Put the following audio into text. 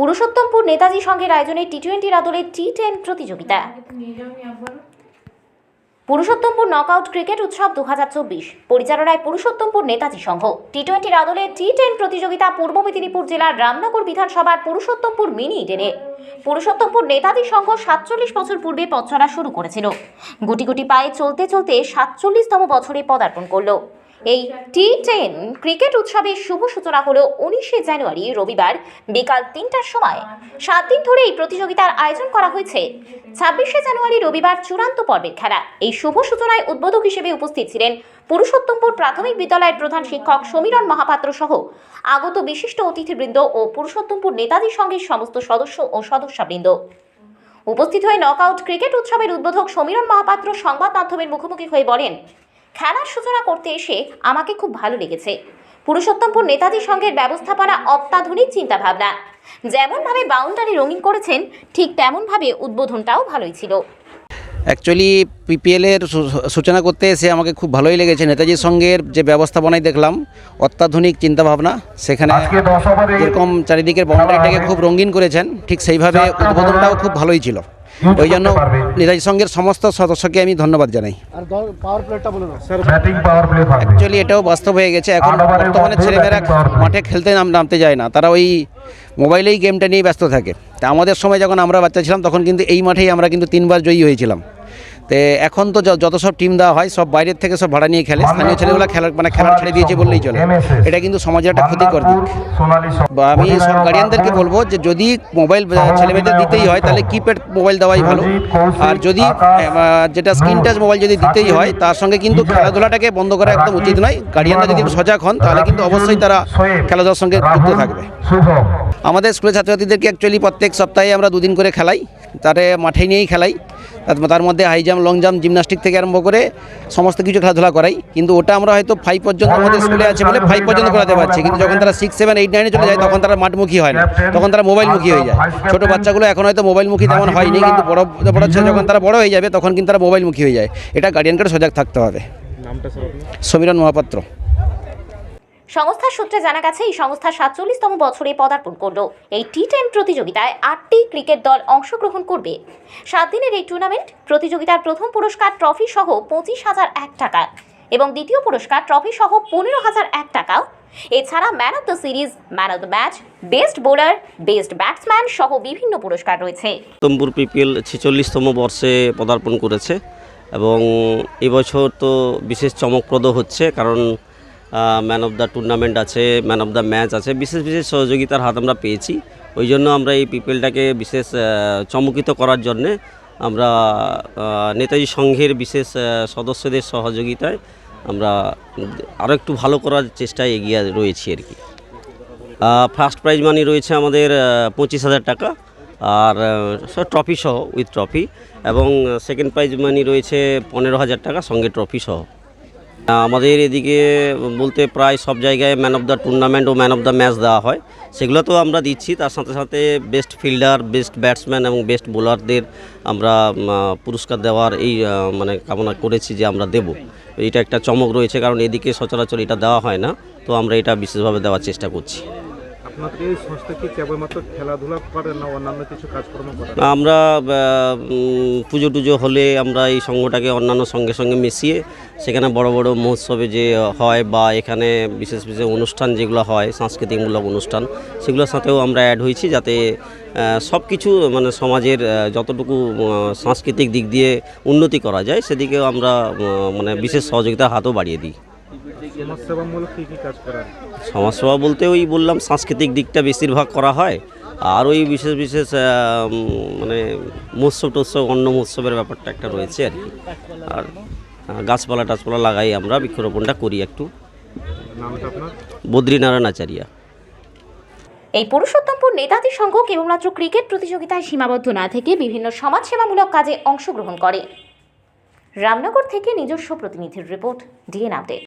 পুরুষোত্তমপুর নেতাজি সংঘের আয়োজনে টি টোয়েন্টির আদলে টি টেন প্রতিযোগিতা। পুরুষোত্তমপুর নকআউট ক্রিকেট উৎসব দু হাজার চব্বিশ। পরিচালনায় পুরুষোত্তমপুর নেতাজি সংঘ। টি টোয়েন্টির আদলে টি টেন প্রতিযোগিতা পূর্ব মেদিনীপুর জেলার রামনগর বিধানসভার পুরুষোত্তমপুর মিনি ইডেনে। পুরুষোত্তমপুর নেতাজি সংঘ সাতচল্লিশ বছর পূর্বে পথ শুরু করেছিল। গুটি গুটি পায়ে চলতে চলতে সাতচল্লিশতম বছরে পদার্পণ করল। এই টি টেন ক্রিকেট উৎসবের শুভ সূচনা হলো উনিশে জানুয়ারি, রবিবার বিকাল তিনটার সময়। সাত দিন ধরে এই প্রতিযোগিতার আয়োজন করা হয়েছে। ছাব্বিশে জানুয়ারি, রবিবার চূড়ান্ত পর্বের খেলা। এই শুভ সূচনায় উদ্বোধক হিসেবে উপস্থিত ছিলেন পুরুষোত্তমপুর প্রাথমিক বিদ্যালয়ের প্রধান শিক্ষক সমীরণ মহাপাত্র সহ আগত বিশিষ্ট অতিথিবৃন্দ ও পুরুষোত্তমপুর নেতাজি সংঘের সমস্ত সদস্য ও সদস্যবৃন্দ। উপস্থিত হয়ে নকআউট ক্রিকেট উৎসবের উদ্বোধক সমীরণ মহাপাত্র সংবাদ মাধ্যমের মুখোমুখি হয়ে বলেন খেলার সূচনা করতে এসে আমাকে খুব ভালো লেগেছে। পুরুষোত্তমপুর নেতাজি সংঘের ব্যবস্থাপনা অত্যাধুনিক চিন্তাভাবনা। যেমনভাবে বাউন্ডারি রঙিন করেছেন ঠিক তেমনভাবে উদ্বোধনটাও ভালোই ছিল। অ্যাকচুয়ালি পিপিএলের সূচনা করতে এসে আমাকে খুব ভালোই লেগেছে। নেতাজি সঙ্গের যে ব্যবস্থাপনায় দেখলাম অত্যাধুনিক চিন্তাভাবনা সেখানে যেরকম চারিদিকের বাউন্ডারিটাকে খুব রঙিন করেছেন ঠিক সেইভাবে উদ্বোধনটাও খুব ভালোই ছিল। ওই জন্য নেতাজি সঙ্গের সমস্ত সদস্যকে আমি ধন্যবাদ জানাই। আর পাওয়ার প্লেটটা বলে দাও। ব্যাটিং পাওয়ার প্লে থাকবে অ্যাকচুয়ালি এটাও বাস্তব হয়ে গেছে। এখন বর্তমানে ছেলেমেয়েরা। মাঠে খেলতে নাম- নামতে যায় না। তারা ওই মোবাইলেই গেমটা নিয়ে ব্যস্ত থাকে। তা আমাদের সময় যখন আমরা বাচ্চা ছিলাম তখন কিন্তু এই মাঠেই আমরা কিন্তু তিনবার জয়ী হয়েছিলাম। তো এখন তো যত সব টিম দেওয়া হয় সব বাইরের থেকে সব ভাড়া নিয়ে খেলে। স্থানীয় ছেলেগুলো খেলার মানে খেলা ছেড়ে দিয়েছে বললেই চলে। এটা কিন্তু সমাজের একটা ক্ষতিকর দিক। বা আমি সব গার্ডিয়ানদেরকে বলব যে যদি মোবাইল ছেলেমেয়েদের দিতেই হয় তাহলে কিপ্যাড মোবাইল দেওয়াই ভালো। আর যদি যেটা স্ক্রিন টাচ মোবাইল যদি দিতেই হয় তার সঙ্গে কিন্তু খেলাধুলাটাকে বন্ধ করা একদম উচিত নয়। গার্ডিয়ানরা যদি সজাগ হন তাহলে কিন্তু অবশ্যই তারা খেলাধুলার সঙ্গে যুক্ত থাকবে। আমাদের স্কুলের ছাত্রছাত্রীদেরকে অ্যাকচুয়ালি প্রত্যেক সপ্তাহে আমরা দুদিন করে খেলাই। তারে মাঠে নিয়েই খেলাই। তার- মধ্যে high jump long jump gymnastic থেকে আরম্ভ করে সমস্ত কিছু খেলাধুলা করাই। কিন্তু ওটা আমরা হয়তো ফাইভ পর্যন্ত আমাদের স্কুলে আছে বলে ফাইভ পর্যন্ত করাতে পারছি। কিন্তু যখন তারা সিক্স সেভেন এইট নাইনে চলে যায় তখন তারা মাঠমুখী হয় না। তখন তারা মোবাইলমুখী হয়ে যায়। ছোটো বাচ্চাগুলো এখন হয়তো মোবাইলমুখী তেমন হয়নি কিন্তু বড় বড় ছেলে যখন তারা বড় হয়ে যাবে তখন কিন্তু তারা মোবাইলমুখী হয়ে যায়। এটা গার্ডিয়ানকে সজাগ থাকতে হবে। সমীরণ মহাপাত্র। সংস্থার সূত্রে জানা গেছে, এই সংস্থা সাতচল্লিশতম বছরে পদার্পণ করল। এই টি টেন প্রতিযোগিতায় আটটি ক্রিকেট দল অংশগ্রহণ করবে। সাত দিনের এই টুর্নামেন্ট প্রতিযোগিতার প্রথম পুরস্কার ট্রফি সহ পঁচিশ হাজার এক টাকা এবং দ্বিতীয় পুরস্কার ট্রফি সহ পনেরো হাজার এক টাকা এছাড়া man of the series man of the match best bowler best batsman সহ বিভিন্ন পুরস্কার রয়েছে। তম্বুর পিপিএল ছেচল্লিশতম বর্ষে পদার্পণ করেছে এবং এবছর তো বিশেষ চমকপ্রদ হচ্ছে কারণ ম্যান অফ দ্য টুর্নামেন্ট আছে ম্যান অফ দ্য ম্যাচ আছে, বিশেষ বিশেষ সহযোগিতার হাত আমরা পেয়েছি। ওই জন্য আমরা এই পিপিএলটাকে বিশেষ চমকিত করার জন্যে আমরা নেতাজি সংঘের বিশেষ সদস্যদের সহযোগিতায় আমরা আরও একটু ভালো করার চেষ্টায় এগিয়ে রয়েছি আর কি। ফার্স্ট প্রাইজ মানি রয়েছে আমাদের পঁচিশ হাজার টাকা। আর ট্রফি সহ উইথ ট্রফি এবং সেকেন্ড প্রাইজ মানি রয়েছে পনেরো হাজার টাকা, সঙ্গে ট্রফি সহ। আমাদের এদিকে বলতে প্রায় সব জায়গায় ম্যান অফ দ্য টুর্নামেন্ট ও ম্যান অফ দ্য ম্যাচ দেওয়া হয়। সেগুলো তো আমরা দিচ্ছি, তার সাথে সাথে বেস্ট ফিল্ডার বেস্ট ব্যাটসম্যান এবং বেস্ট বোলারদের আমরা পুরস্কার দেওয়ার এই মানে কামনা করেছি যে আমরা দেব। এটা একটা চমক রয়েছে, কারণ এদিকে সচরাচর এটা দেওয়া হয় না, তো আমরা এটা বিশেষভাবে দেওয়ার চেষ্টা করছি। আমরা পুজো টুজো হলে আমরা এই সংঘটাকে অন্যান্য সঙ্গে সঙ্গে মিশিয়ে সেখানে বড় বড় মহোৎসবে যে হয় বা এখানে বিশেষ বিশেষ অনুষ্ঠান যেগুলো হয়, সাংস্কৃতিকমূলক অনুষ্ঠান, সেগুলোর সাথেও আমরা অ্যাড হয়েছি যাতে সব কিছু মানে সমাজের যতটুকু সাংস্কৃতিক দিক দিয়ে উন্নতি করা যায়, সেদিকেও আমরা মানে বিশেষ সহযোগিতার হাতও বাড়িয়ে দিই। সমাজসেবামূলক কি কি কাজ করার সমাজসেবা বলতে ওই বললাম সাংস্কৃতিক দিকটা বেশিরভাগ করা হয়। আর ওই বিশেষ বিশেষ মানে মৎস্য টৎসব অন্য মহোৎসবের ব্যাপারটা একটা রয়েছে আর কি। আর গাছপালা টাছপালা লাগাই আমরা বৃক্ষরোপণটা করি একটু। বদ্রীনারায়ণ আচারিয়া। এই পুরুষোত্তমপুর নেতাজি সংঘ কেবলমাত্র ক্রিকেট প্রতিযোগিতায় সীমাবদ্ধ না থেকে বিভিন্ন সমাজসেবামূলক কাজে অংশগ্রহণ করে। রামনগর থেকে নিজস্ব প্রতিনিধির রিপোর্ট ডিএন আপডেট।